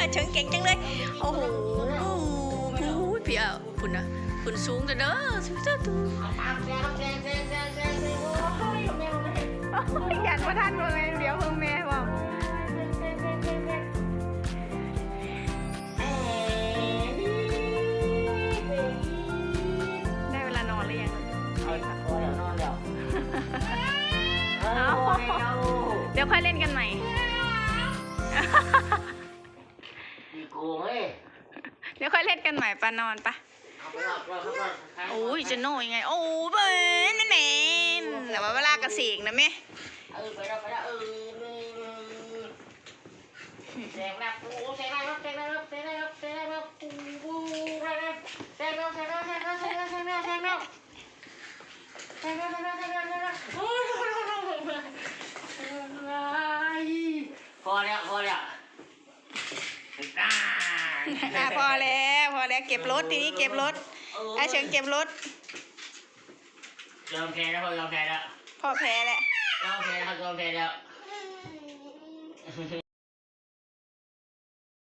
อาเฉิงเก่งจังเลย โอ้โหพี่เอะคุณนะคุณสูงจังเด้อสูงจังตัวยันว่าท่านว่าไงเดี๋ยวเพิ่งแม่บอกได้เวลานอนหรือยังเดี๋ยวค่อยเล่นกันใหม่ ดี๋ยวค่อยเล่นกันใหม่ปานอนปะเอาไปรอดรอดรอดโอ้ยจะโน่ยังไง โอ้เบนนั่นเองแต่ว่าเวลากระสีกนะแม่เออไปแล้วไปแล้วเออแซงแล้วโอ้แซงแล้วแซงแล้วแซงแล้วแซงแล้วปูปูแซงแล้วแซงแล้วแซงแล้วแซงแล้วแซงแล้วแซงแล้วแซงแล้วแซงแล้วแซงแล้วแซงแล้วแซงแล้วโอ้ยพอแล้วพอแล้วอ่า อะพอแล้วพอแล้วเก็บรถทีนี้เก็บรถไอ้เฉิงเก็บรถยอมแพ้แล้วพอยอมแพ้แล้วพอแพ้แหละยอมแพ้แล้วยอมแพ้แล้ว